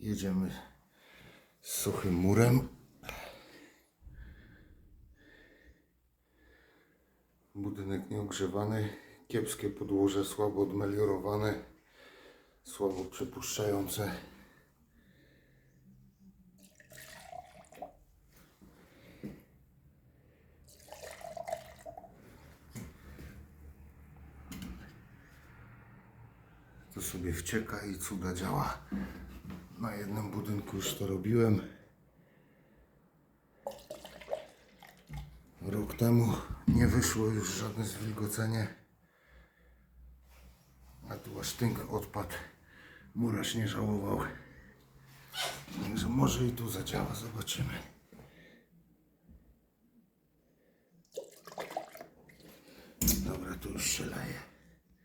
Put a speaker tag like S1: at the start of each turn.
S1: Jedziemy z suchym murem. Budynek nieogrzewany, kiepskie podłoże, słabo odmeliorowane, słabo przepuszczające. To sobie wcieka i cuda działa. Na jednym budynku już to robiłem. Rok temu nie wyszło już żadne zwilgocenie. A tu aż tynk odpadł. Murarz nie żałował. Także może i tu zadziała, zobaczymy. Dobra, tu już się leje.